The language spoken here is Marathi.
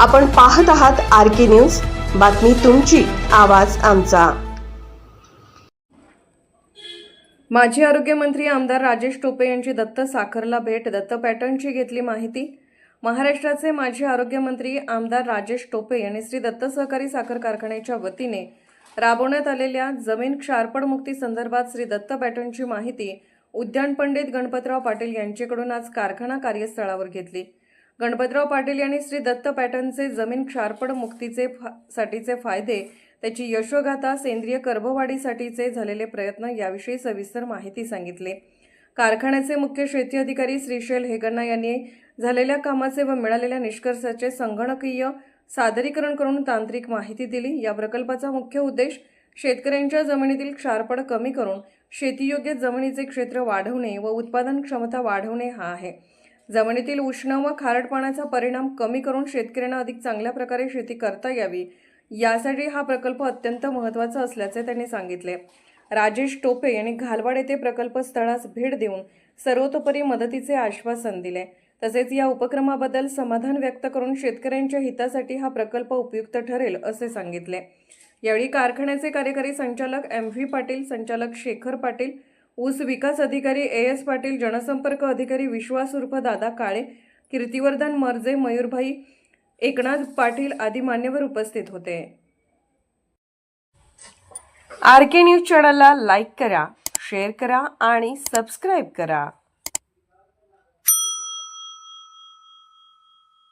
आपण पाहत आहात आर के न्यूज. बातमी तुमची आवाज आमचा. माजी आरोग्यमंत्री आमदार राजेश टोपे यांची दत्त साखरला भेट. दत्त पॅटर्नची घेतली माहिती. महाराष्ट्राचे माजी आरोग्यमंत्री आमदार राजेश टोपे यांनी श्री दत्त सहकारी साखर कारखान्याच्या वतीने राबवण्यात आलेल्या जमीन क्षारपणमुक्ती संदर्भात श्री दत्त पॅटर्नची माहिती उद्यान पंडित गणपतराव पाटील यांच्याकडून आज कारखाना कार्यस्थळावर घेतली. गणपतराव पाटील यांनी श्री दत्त पॅटर्नचे जमीन क्षारपड मुक्तीचे फा- साठीचे फायदे त्याची यशोगाथा सेंद्रिय कर्भवाढीसाठीचे झालेले प्रयत्न याविषयी सविस्तर माहिती सांगितली. कारखान्याचे मुख्य शेती अधिकारी श्रीशैल हेगन्ना यांनी झालेल्या कामाचे व मिळालेल्या निष्कर्षाचे संगणकीय सादरीकरण करून तांत्रिक माहिती दिली. या प्रकल्पाचा मुख्य उद्देश शेतकऱ्यांच्या जमिनीतील क्षारपड कमी करून शेतीयोग्य जमिनीचे क्षेत्र वाढवणे व उत्पादन क्षमता वाढवणे हा आहे. जमिनीतील उष्ण व खारटपणाचा परिणाम कमी करून शेतकऱ्यांना अधिक चांगल्या प्रकारे शेती करता यावी. यासाठी हा प्रकल्प अत्यंत महत्त्वाचा असल्याचे त्यांनी सांगितले. राजेश टोपे यांनी घालवाड येथे प्रकल्प स्थळास भेट देऊन सर्वतोपरी मदतीचे आश्वासन दिले. तसेच या उपक्रमाबद्दल समाधान व्यक्त करून शेतकऱ्यांच्या हितासाठी हा प्रकल्प उपयुक्त ठरेल असे सांगितले. यावेळी कारखान्याचे कार्यकारी संचालक एम व्ही पाटील संचालक शेखर पाटील ऊस विकास अधिकारी ए एस पाटील जनसंपर्क अधिकारी विश्वास उर्फ दादा काळे कीर्तिवर्धन मर्जे मयूरभाई एकनाथ पाटील आदी मान्यवर उपस्थित होते. आर के न्यूज चॅनलला लाईक करा शेअर करा आणि सबस्क्राईब करा.